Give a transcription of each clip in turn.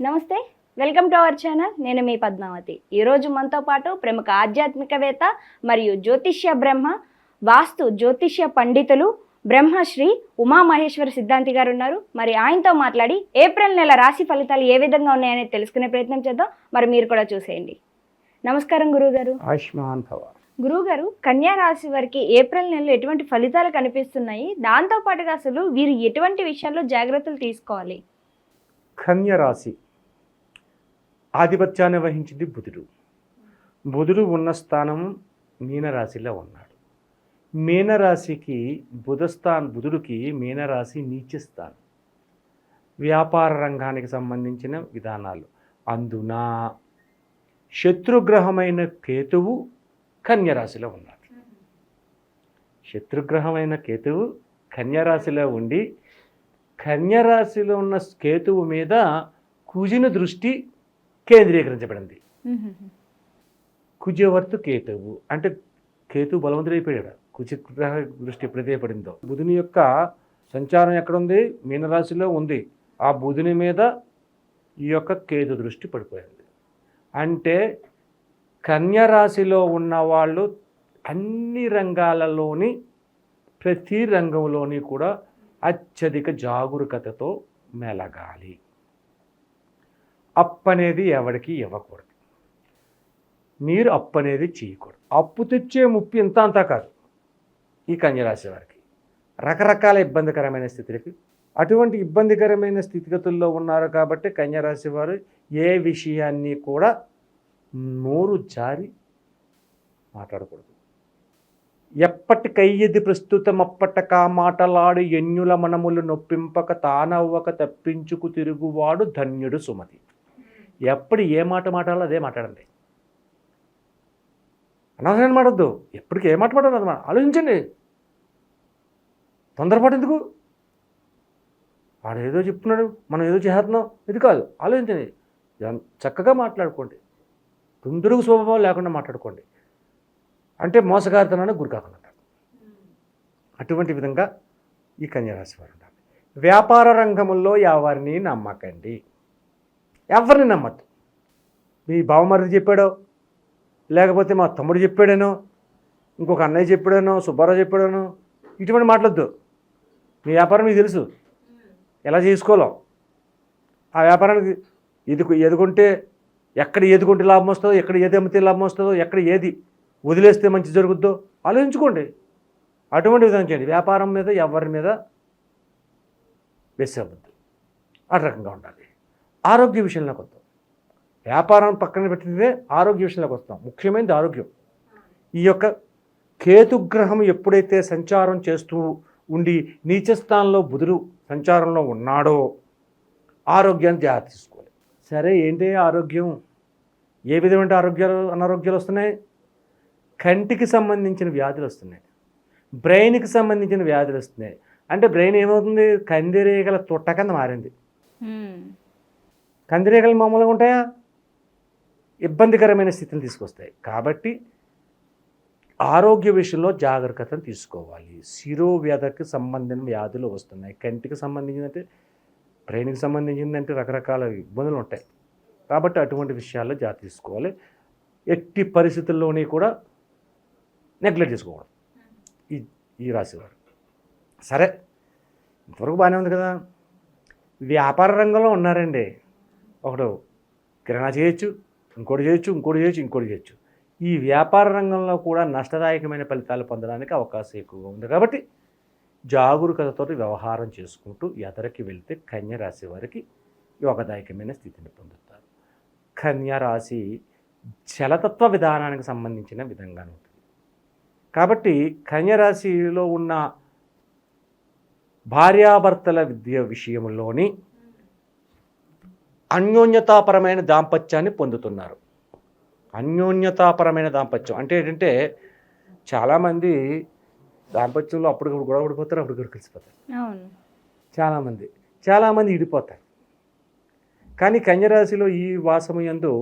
నమస్తే welcome to our channel. నేను మీ పద్మావతి. ఈరోజు మనతో పాటు ప్రముఖ ఆధ్యాత్మికవేత్త మరియు జ్యోతిష్య బ్రహ్మ వాస్తు జ్యోతిష్య పండితులు బ్రహ్మశ్రీ ఉమామహేశ్వర సిద్ధాంతి గారు ఉన్నారు. మరి ఆయనతో మాట్లాడి ఏప్రిల్ నెల రాశి ఫలితాలు ఏ విధంగా ఉన్నాయనేది తెలుసుకునే ప్రయత్నం చేద్దాం. మరి మీరు కూడా చూసేయండి. నమస్కారం గురుగారు. ఆయుష్మాన్ భవ. గురుగారు కన్యా రాశి వారికి ఏప్రిల్ నెలలో ఎటువంటి ఫలితాలు కనిపిస్తున్నాయి? దాంతో పాటుగా అసలు వీరు ఎటువంటి విషయాల్లో జాగ్రత్తలు తీసుకోవాలి? కన్య రాశి. ఆధిపత్యాన్ని వహించింది బుధుడు. బుధుడు ఉన్న స్థానం మీనరాశిలో ఉన్నాడు. మీనరాశికి బుధస్థాన్ బుధుడికి మీనరాశి నీచస్థానం వ్యాపార రంగానికి సంబంధించిన విధానాలు. అందున శత్రుగ్రహమైన కేతువు కన్యరాశిలో ఉన్నాడు. శత్రుగ్రహమైన కేతువు కన్యరాశిలో ఉండి కన్యరాశిలో ఉన్న కేతువు మీద కుజిన దృష్టి కేంద్రీకరించబడింది. కుజవర్తు కేతువు. అంటే కేతు బలవంతుడైపోయాడు. కుజ గ్రహ దృష్టి ఎప్పుడైతే పడిందో. బుధుని యొక్క సంచారం ఎక్కడుంది? మీనరాశిలో ఉంది. ఆ బుధుని మీద ఈ యొక్క కేతు దృష్టి పడిపోయింది. అంటే కన్యరాశిలో ఉన్న వాళ్ళు అన్ని రంగాలలోని ప్రతి రంగంలోని కూడా అత్యధిక జాగరూకతతో మెలగాలి. అప్పు అనేది ఎవరికి ఇవ్వకూడదు. మీరు అప్పు అనేది చేయకూడదు. అప్పు తెచ్చే ముప్పు ఇంత అంతా కాదు. ఈ కన్యరాశి వారికి రకరకాల ఇబ్బందికరమైన స్థితులకి అటువంటి ఇబ్బందికరమైన స్థితిగతుల్లో ఉన్నారు కాబట్టి కన్యరాశి వారు ఏ విషయాన్ని కూడా నోరు జారి మాట్లాడకూడదు. ఎప్పటికయ్యది ప్రస్తుతం అప్పటక మాటలాడు ఎన్యుల మనములు నొప్పింపక తానవ్వక తప్పించుకు తిరుగువాడు ధన్యుడు సుమతి. ఎప్పుడు ఏ మాట మాట్లాడాలో అదే మాట్లాడండి. అనవసరమైన మాటద్దు ఎప్పటికి ఏ మాట మాట్లాడాలి అది ఆలోచించండి. తొందరపాటు ఎందుకు? వాడు ఏదో చెప్తున్నాడు మనం ఏదో చేస్తున్నాం. ఇది కాదు. ఆలోచించండి. చక్కగా మాట్లాడుకోండి. తుందురుగు స్వభావం లేకుండా మాట్లాడుకోండి. అంటే మోసగారితనానికి గురి కాకుండా. అటువంటి విధంగా ఈ కన్యారాశి వారు ఉండాలి. వ్యాపార రంగంలో ఎవరిని నమ్మకండి? ఎవరిని నమ్మద్దు. మీ బావమరిది చెప్పాడో లేకపోతే మా తమ్ముడు చెప్పాడేనో ఇంకొక అన్నయ్య చెప్పాడేనో సుబ్బారావు చెప్పాడేనో ఇటువంటి మాట్లాడద్దు. మీ వ్యాపారం మీకు తెలుసు. ఎలా చేసుకోవాలో ఆ వ్యాపారానికి ఎదుకు ఎదుకుంటే ఎక్కడ ఎదుకుంటే లాభం వస్తుందో ఎక్కడ ఏది అమ్మితే లాభం వస్తుందో ఎక్కడ ఏది వదిలేస్తే మంచి జరుగుద్దో ఆలోచించుకోండి. అటువంటి విధంగా చేయండి. వ్యాపారం మీద ఎవరి మీద వేసేవద్దు ఆ రకంగా ఉండాలి. ఆరోగ్య విషయంలోకి వస్తాం. వ్యాపారం పక్కన పెట్టితే ఆరోగ్య విషయంలోకి వస్తాం. ముఖ్యమైనది ఆరోగ్యం. ఈ యొక్క కేతుగ్రహం ఎప్పుడైతే సంచారం చేస్తూ ఉండి నీచస్థానంలో బుధుడు సంచారంలో ఉన్నాడో ఆరోగ్యాన్ని జాగ్రత్త తీసుకోవాలి. సరే ఏంటి ఆరోగ్యం? ఏ విధమైన ఆరోగ్యాలు అనారోగ్యాలు వస్తున్నాయి? కంటికి సంబంధించిన వ్యాధులు వస్తున్నాయి. బ్రెయిన్కి సంబంధించిన వ్యాధులు వస్తున్నాయి. అంటే బ్రెయిన్ ఏమవుతుంది? కందిరీగల తుట్ట కింద మారింది. కందిరీగలు మామూలుగా ఉంటాయా? ఇబ్బందికరమైన స్థితిని తీసుకొస్తాయి. కాబట్టి ఆరోగ్య విషయంలో జాగ్రత్తను తీసుకోవాలి. శిరోవ్యధకి సంబంధించిన వ్యాధులు వస్తున్నాయి. కంటికి సంబంధించిందంటే బ్రెయిన్కి సంబంధించిందంటే రకరకాల ఇబ్బందులు ఉంటాయి. కాబట్టి అటువంటి విషయాల్లో జాగ్రత్త తీసుకోవాలి. ఎట్టి పరిస్థితుల్లోని కూడా నెగ్లెక్ట్ చేసుకోకూడదు. ఈ ఈ రాశివారు. సరే ఇంతవరకు బాగానే ఉంది కదా. వ్యాపార రంగంలో ఉన్నారండి. ఒకడు కిరాణా చేయొచ్చు ఇంకోటి చేయొచ్చు ఇంకోటి చేయొచ్చు ఇంకోటి చేయొచ్చు. ఈ వ్యాపార రంగంలో కూడా నష్టదాయకమైన ఫలితాలు పొందడానికి అవకాశం ఎక్కువగా ఉంది. కాబట్టి జాగరూకతతో వ్యవహారం చేసుకుంటూ ఎదరికి వెళ్తే కన్య రాశి వారికి యోగదాయకమైన స్థితిని పొందుతారు. కన్యరాశి జలతత్వ విధానానికి సంబంధించిన విధంగా ఉంటుంది. కాబట్టి కన్యరాశిలో ఉన్న భార్యాభర్తల విద్య విషయంలోని అన్యోన్యతాపరమైన దాంపత్యాన్ని పొందుతున్నారు. అన్యోన్యతాపరమైన దాంపత్యం అంటే ఏంటంటే చాలామంది దాంపత్యంలో అప్పటికప్పుడు గొడవ పడిపోతారు అప్పటికప్పుడు కలిసిపోతారు. చాలామంది చాలామంది ఇడిపోతారు. కానీ కన్యరాశిలో ఈ వాసము యందు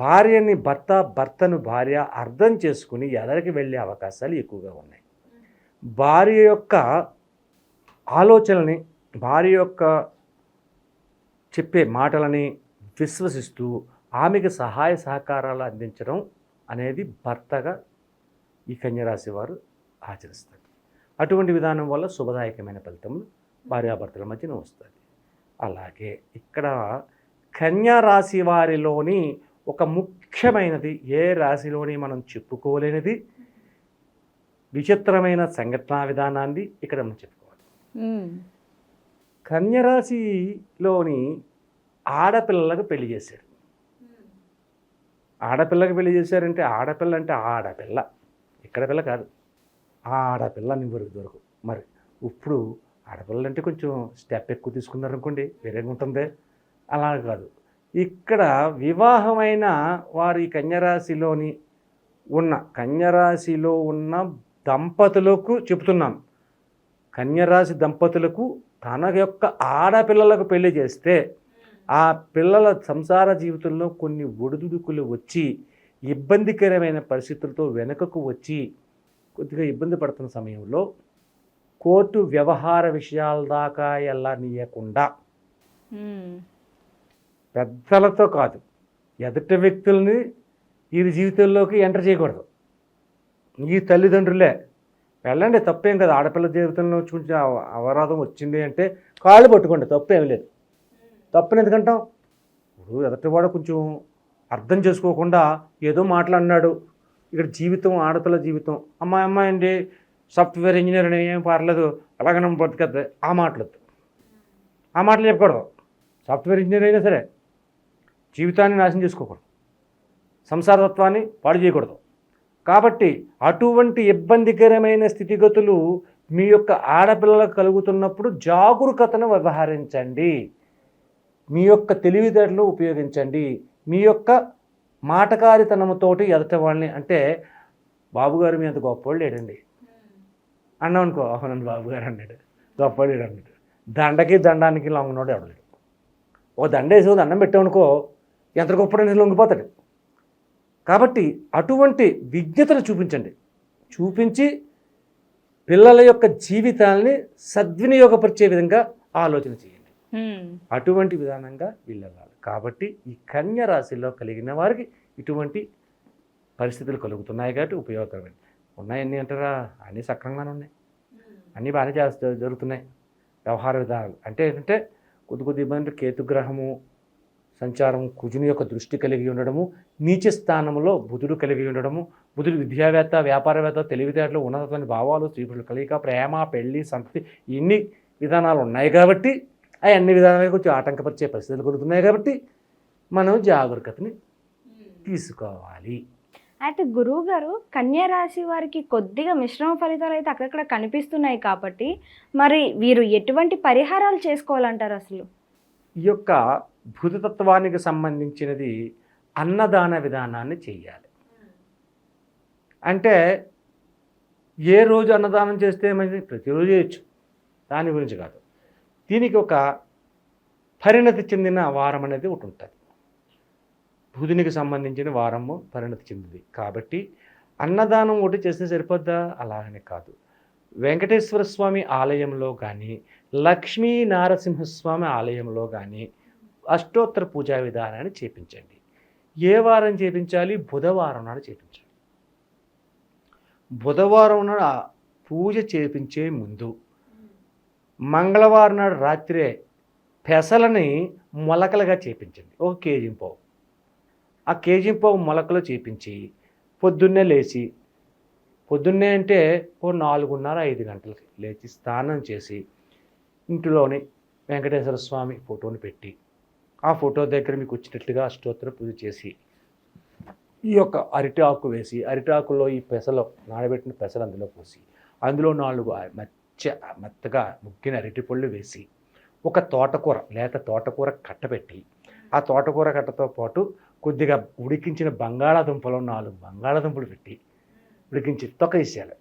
భార్యని భర్త భర్తను భార్య అర్థం చేసుకుని ఎదరికి వెళ్ళే అవకాశాలు ఎక్కువగా ఉన్నాయి. భార్య యొక్క ఆలోచనని భార్య యొక్క చెప్పే మాటలని విశ్వసిస్తూ ఆమెకు సహాయ సహకారాలు అందించడం అనేది భర్తగా ఈ కన్యరాశి వారు ఆచరిస్తారు. అటువంటి విధానం వల్ల శుభదాయకమైన ఫలితములు భార్యాభర్తల మధ్యన వస్తుంది. అలాగే ఇక్కడ కన్యారాశి వారిలోని ఒక ముఖ్యమైనది ఏ రాశిలోని మనం చెప్పుకోలేనిది విచిత్రమైన సంఘటనా విధానాన్ని ఇక్కడ మనం చెప్పుకోవాలి. కన్యరాశిలోని ఆడపిల్లలకు పెళ్ళి చేశారు ఆడపిల్లకి పెళ్ళి చేశారంటే ఆడపిల్ల అంటే ఆడపిల్ల. ఇక్కడ పిల్ల కాదు. ఆడపిల్ల అని వరకు దొరకు. మరి ఇప్పుడు ఆడపిల్ల అంటే కొంచెం స్టెప్ ఎక్కువ తీసుకున్నారనుకోండి వేరేగా ఉంటుంది. అలా కాదు. ఇక్కడ వివాహమైన వారి కన్యరాశిలోని ఉన్న కన్యరాశిలో ఉన్న దంపతులకు చెబుతున్నాను కన్యరాశి దంపతులకు తన యొక్క ఆడపిల్లలకు పెళ్ళి చేస్తే ఆ పిల్లల సంసార జీవితంలో కొన్ని ఒడిదుడుకులు వచ్చి ఇబ్బందికరమైన పరిస్థితులతో వెనుకకు వచ్చి కొద్దిగా ఇబ్బంది పడుతున్న సమయంలో కోర్టు వ్యవహార విషయాల దాకా వెళ్ళనీయకుండా. పెద్దలతో కాదు ఎదుటి వ్యక్తుల్ని వీరి జీవితంలోకి ఎంటర్ చేయకూడదు ఈ తల్లిదండ్రులే వెళ్ళండి తప్పేం కదా. ఆడపిల్ల జీవితంలో కొంచెం అవరాధం వచ్చింది అంటే కాళ్ళు పట్టుకోండి తప్పేం లేదు. తప్పని ఎందుకంటాం ఇప్పుడు ఎదుటివాడు కొంచెం అర్థం చేసుకోకుండా ఏదో మాట్లాడినాడు. ఇక్కడ జీవితం ఆడపిల్ల జీవితం. అమ్మాయి అమ్మాయి అండి సాఫ్ట్వేర్ ఇంజనీర్ అని ఏం పర్లేదు. అలాగనే బతికద్దు. ఆ మాటలు ఆ మాటలు చెప్పకూడదు. సాఫ్ట్వేర్ ఇంజనీర్ అయినా సరే జీవితాన్ని నాశనం చేసుకోకూడదు. సంసారతత్వాన్ని పాడు చేయకూడదు. కాబట్టి అటువంటి ఇబ్బందికరమైన స్థితిగతులు మీ యొక్క ఆడపిల్లలకు కలుగుతున్నప్పుడు జాగరూకతను వ్యవహరించండి. మీ యొక్క తెలివితేటలు ఉపయోగించండి. మీ యొక్క మాటకారితనముతోటి ఎదట వాళ్ళని అంటే బాబుగారు మీ అంత గొప్పవాళ్ళు లేడండి. అన్నాం అనుకో అవునండి బాబుగారు అన్నాడు. గొప్పవాడు లేడు అన్నాడు. దండకి దండానికి లొంగనోడు ఎవడలేడు ఓ దండ వేసి ఓ దండం పెట్టామనుకో ఎంత గొప్పడని లొంగిపోతాడు. కాబట్టి అటువంటి విజ్ఞతను చూపించండి. చూపించి పిల్లల యొక్క జీవితాలని సద్వినియోగపరిచే విధంగా ఆలోచన చేయండి. అటువంటి విధానంగా వీళ్ళెళ్ళాలి. కాబట్టి ఈ కన్య రాశిలో కలిగిన వారికి ఇటువంటి పరిస్థితులు కలుగుతున్నాయి కాబట్టి ఉపయోగకరమైన ఉన్నాయన్నీ అంటారా? అన్నీ సక్రమంగానే ఉన్నాయి. అన్నీ బాగానే చేస్తూ జరుగుతున్నాయి. వ్యవహార విధానాలు. అంటే ఏంటంటే కొద్ది కొద్ది ఇబ్బంది కేతుగ్రహము సంచారం కుజుని యొక్క దృష్టి కలిగి ఉండడము నీచ స్థానంలో బుధుడు కలిగి ఉండడము బుధుడు విద్యావేత్త వ్యాపారవేత్త తెలివితేటలు ఉన్నతమైన భావాలు స్త్రీపురుల కలిగిక ప్రేమ పెళ్ళి సంతతి ఇన్ని విధానాలు ఉన్నాయి కాబట్టి ఆ అన్ని విధానాలు కొంచెం ఆటంకపరిచే పరిస్థితులు కలుగుతున్నాయి కాబట్టి మనం జాగరూకతని తీసుకోవాలి. అయితే గురువు గారు కన్యా రాశి వారికి కొద్దిగా మిశ్రమ ఫలితాలు అయితే అక్కడక్కడ కనిపిస్తున్నాయి కాబట్టి మరి వీరు ఎటువంటి పరిహారాలు చేసుకోవాలంటారు అసలు? ఈ యొక్క భూతతత్వానికి సంబంధించినది అన్నదాన విధానాన్ని చేయాలి అంటే ఏ రోజు అన్నదానం చేస్తే మంచిది? ప్రతిరోజు చేయొచ్చు. దాని గురించి కాదు. దీనికి ఒక పరిణతి చెందిన వారం అనేది ఒకటి ఉంటుంది. బుధునికి సంబంధించిన వారము పరిణతి చెందింది. కాబట్టి అన్నదానం ఒకటి చేస్తే సరిపోద్దా? అలాగనే కాదు. వెంకటేశ్వర స్వామి ఆలయంలో కానీ లక్ష్మీ నారసింహస్వామి ఆలయంలో కానీ అష్టోత్తర పూజా విధానాన్ని చేపించండి. ఏ వారం చేపించాలి? బుధవారం నాడు చేపించండి. బుధవారం నాడు పూజ చేపించే ముందు మంగళవారం నాడు రాత్రే పెసలని మొలకలుగా చేపించండి. ఒక కేజీ పావు. ఆ కేజీ పావు మొలకలు చేపించి పొద్దున్నే లేచి పొద్దున్నే అంటే ఓ నాలుగున్నర ఐదు గంటలకి లేచి స్నానం చేసి ఇంటిలోని వెంకటేశ్వర స్వామి ఫోటోని పెట్టి ఆ ఫోటో దగ్గర మీకు వచ్చినట్లుగా అష్టోత్తర పూజ చేసి ఈ యొక్క అరిటి ఆకు వేసి అరిటి ఆకులో ఈ పెసలో నానబెట్టిన పెసలు అందులో పోసి అందులో నాలుగు మచ్చ మెత్తగా ముగ్గిన అరటి పళ్ళు వేసి ఒక తోటకూర లేత తోటకూర కట్టబెట్టి ఆ తోటకూర కట్టతో పాటు కొద్దిగా ఉడికించిన బంగాళాదుంపలో నాలుగు బంగాళాదుంపలు పెట్టి ఉడికించి తొక్క తీసేయాలి.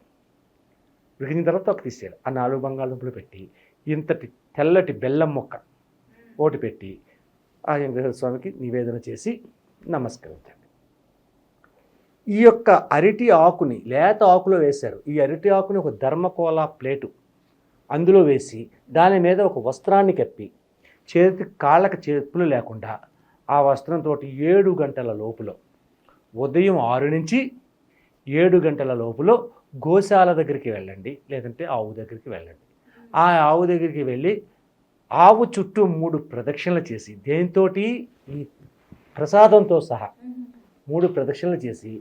ఉడికించిన తర్వాత తొక్క తీసేయాలి. ఆ నాలుగు బంగాళాదుంపలు పెట్టి ఇంతటి తెల్లటి బెల్లం మొక్క ఓటి పెట్టి ఆ వెంకటేశ్వర స్వామికి నివేదన చేసి నమస్కరించండి ఈ యొక్క అరటి ఆకుని లేత ఆకులో వేశారు. ఈ అరటి ఆకుని ఒక ధర్మకోళ ప్లేటు అందులో వేసి దాని మీద ఒక వస్త్రాన్ని కప్పి చేతి కాళ్ళకి చేతులు లేకుండా ఆ వస్త్రంతో ఏడు గంటల లోపల ఉదయం ఆరు నుంచి ఏడు గంటల లోపల గోశాల దగ్గరికి వెళ్ళండి లేదంటే ఆవు దగ్గరికి వెళ్ళండి. ఆ ఆవు దగ్గరికి వెళ్ళి ఆవు చుట్టూ మూడు ప్రదక్షిణలు చేసి దేంతో ఈ ప్రసాదంతో సహా మూడు ప్రదక్షిణలు చేసి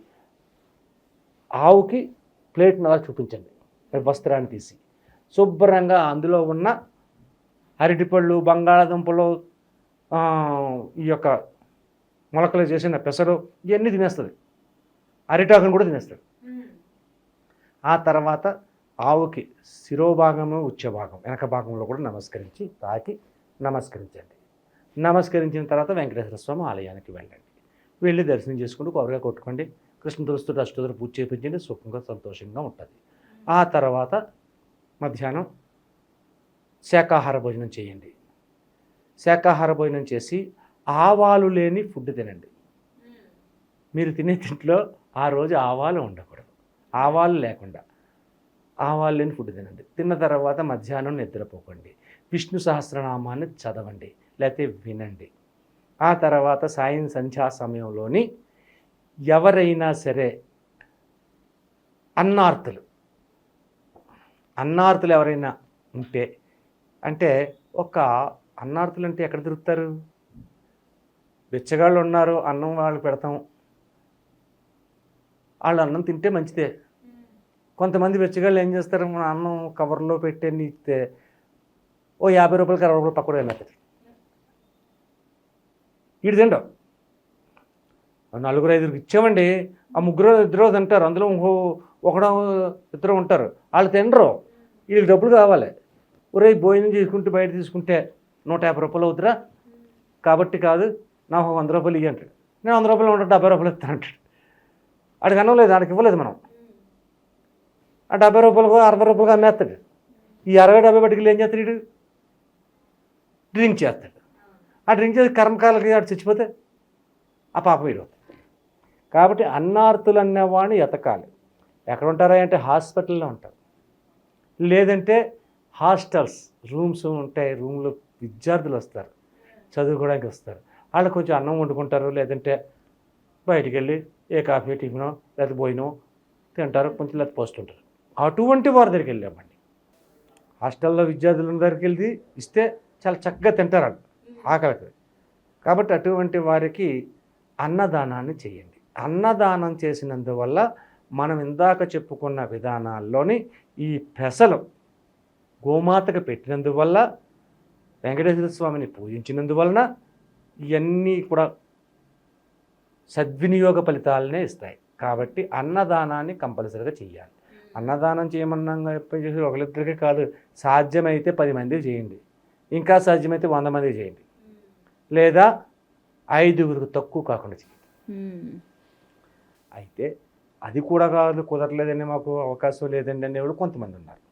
ఆవుకి ప్లేట్ని అలా చూపించండి వస్త్రాన్ని తీసి. శుభ్రంగా అందులో ఉన్న అరటిపళ్ళు బంగాళాదుంపలు ఈ యొక్క మొలకలు చేసిన పెసరు ఇవన్నీ తినేస్తుంది. అరిటాకును కూడా తినేస్తాడు ఆ తర్వాత ఆవుకి శిరోభాగము భాగం వెనక భాగంలో కూడా నమస్కరించి తాకి నమస్కరించండి. నమస్కరించిన తర్వాత వెంకటేశ్వర స్వామి ఆలయానికి వెళ్ళండి. వెళ్ళి దర్శనం చేసుకుంటూ కొబ్బరిగా కొట్టుకోండి. కృష్ణ తులసితో అష్టోత్తర పూజ చేయించండి సుఖంగా సంతోషంగా ఉంటుంది. ఆ తర్వాత మధ్యాహ్నం శాకాహార భోజనం చేయండి. శాకాహార భోజనం చేసి ఆవాలు లేని ఫుడ్ తినండి. మీరు తినే తింట్లో ఆ రోజు ఆవాలు ఉండకూడదు. ఆవాలు లేకుండా. ఆవాలు లేని ఫుడ్ తినండి. తిన్న తర్వాత మధ్యాహ్నం నిద్రపోకండి. విష్ణు సహస్రనామాన్ని చదవండి. లేకపోతే వినండి. ఆ తర్వాత సాయం సంధ్యా సమయంలోని ఎవరైనా సరే అన్నార్తులు. అన్నార్తులు ఎవరైనా ఉంటే అంటే ఒక అన్నార్తులు అంటే ఎక్కడ దొరుకుతారు? బిచ్చగాళ్ళు ఉన్నారు అన్నం వాళ్ళు పెడతాం. వాళ్ళు అన్నం తింటే మంచిదే. కొంతమంది వెచ్చగాళ్ళు ఏం చేస్తారు? మన అన్నం కవర్లో పెట్టే ఇస్తే ఓ యాభై రూపాయలకి అరవై రూపాయలు పక్కన వెళ్ళిపోతారు ఇటు తిండవు నలుగురు ఐదుగురికి ఇచ్చామండి ఆ ముగ్గురు ఇద్దరు తింటారు. అందులో ఇంకో ఒకడో ఇద్దరు ఉంటారు. వాళ్ళు తినరు. వీళ్ళకి డబ్బులు కావాలి. ఒరే భోజనం చేసుకుంటే బయట తీసుకుంటే నూట యాభై రూపాయలు అవుతురా? కాబట్టి కాదు నాకు వంద రూపాయలు ఇవ్వంటాడు నేను వంద రూపాయలు ఉంటాడు డెబ్బై రూపాయలు ఇస్తాను అంటాడు. ఆడికి అనలేదు ఆడికి ఇవ్వలేదు మనం. ఆ డెబ్బై రూపాయలకు అరవై రూపాయలకు అమ్మేస్తాడు. ఈ అరవై డెబ్బై బట్టికి ఏం చేస్తాడు డ్రింక్ చేస్తాడు. ఆ డ్రింక్ చేసి కర్మకాలకి ఆడు చచ్చిపోతే ఆ పాప వీడు కాబట్టి అన్నార్తులు అనేవాడిని ఎతకాలి. ఎక్కడ ఉంటారా అంటే హాస్పిటల్లో ఉంటారు. లేదంటే హాస్టల్స్ రూమ్స్ ఉంటాయి రూమ్లో విద్యార్థులు వస్తారు చదువుకోవడానికి వస్తారు. వాళ్ళు కొంచెం అన్నం వండుకుంటారు లేదంటే బయటికి వెళ్ళి ఏ కాఫీ టిఫినో లేకపోతే భోజనం తింటారు కొంచెం లేకపోతే పోస్తుంటారు. అటువంటి వారి దగ్గరికి వెళ్ళామండి. హాస్టల్లో విద్యార్థుల దగ్గరికి వెళ్ళి ఇస్తే చాలా చక్కగా తింటారు ఆకలికి. కాబట్టి అటువంటి వారికి అన్నదానాన్ని చేయండి. అన్నదానం చేసినందువల్ల మనం ఇందాక చెప్పుకున్న విధానాల్లోని ఈ పెసలు గోమాతకు పెట్టినందువల్ల వెంకటేశ్వర స్వామిని పూజించినందువలన ఇవన్నీ కూడా సద్వినియోగ ఫలితాలనే ఇస్తాయి. కాబట్టి అన్నదానాన్ని కంపల్సరీగా చేయాలి అన్నదానం చేయమన్నాం చెప్పేసి ఒకరిద్దరికే కాదు సాధ్యమైతే పది మందికి చేయండి. ఇంకా సాధ్యమైతే వంద మందికి చేయండి. లేదా ఐదుగురికి తక్కువ కాకుండా చేయండి. అయితే అది కూడా కాదు కుదరలేదండి మాకు అవకాశం లేదండి అనేవాళ్ళు కొంతమంది ఉన్నారు.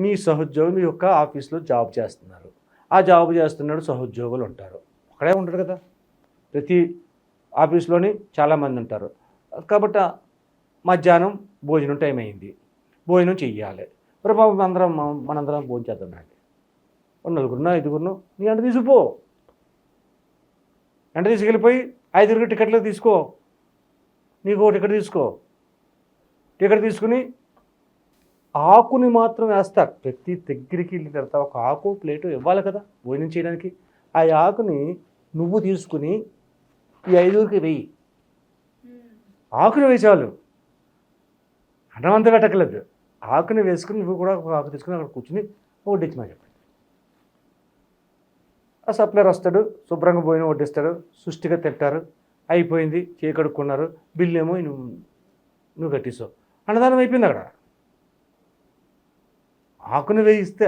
మీ సహోద్యోగులు మీ యొక్క ఆఫీస్లో జాబ్ చేస్తున్నారు. ఆ జాబ్ చేస్తున్నాడు సహోద్యోగులు ఉంటారు. అక్కడే ఉంటారు కదా. ప్రతి ఆఫీస్లోని చాలామంది ఉంటారు. కాబట్టి మధ్యాహ్నం భోజనం టైం అయింది. భోజనం చెయ్యాలి. మరి బాబు అందరం మనందరం భోజనం చేద్దాం రండి నలుగురున్నా ఐదుగురును నీ అంట తీసుకుపో. ఎంట తీసుకెళ్ళిపోయి ఐదుగురికి టికెట్లు తీసుకో. నీకు టికెట్ తీసుకో. టికెట్ తీసుకుని ఆకుని మాత్రం వేస్తారు ప్రతి దగ్గరికి వెళ్ళిన తర్వాత ఒక ఆకు ప్లేటు ఇవ్వాలి కదా భోజనం చేయడానికి. ఆ ఆకుని నువ్వు తీసుకుని ఈ ఐదుగురికి వెయ్యి ఆకుని వేసాలు అన్నం అంతా పెట్టకలేదు. ఆకుని వేసుకుని నువ్వు కూడా ఒక ఆకు తీసుకుని అక్కడ కూర్చుని వడ్డించమని చెప్పండి. ఆ సప్లైర్ వస్తాడు శుభ్రంగా పోయిన వడ్డిస్తాడు సుష్టిగా తింటారు అయిపోయింది చే కడుక్కున్నారు బిల్లు ఏమో నువ్వు నువ్వు కట్టేసావు. అన్నదానం అయిపోయింది అక్కడ. ఆకుని వేయిస్తే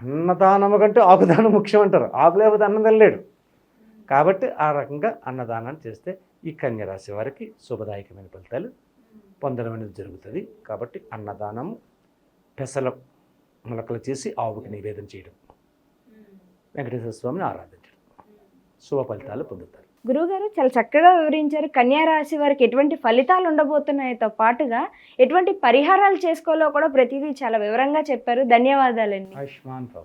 అన్నదానం కంటే ఆకుదానం ముఖ్యం అంటారు ఆకు లేకపోతే అన్నం తినలేడు. కాబట్టి ఆ రకంగా అన్నదానాన్ని చేస్తే ఈ కన్యరాశి వారికి శుభదాయకమైన ఫలితాలు పొందడం అనేది జరుగుతుంది. కాబట్టి అన్నదానము పెసల మొలకలు చేసి ఆవుకి నివేదన చేయడం. వెంకటేశ్వర స్వామిని ఆరాధించడం. శుభ ఫలితాలు పొందుతారు. గురువుగారు చాలా చక్కగా వివరించారు. కన్యా రాశి వారికి ఎటువంటి ఫలితాలు ఉండబోతున్నాయితో పాటుగా ఎటువంటి పరిహారాలు చేసుకోవాలో కూడా ప్రతిదీ చాలా వివరంగా చెప్పారు. ధన్యవాదాలండి. ఆయుష్మాన్ భవ.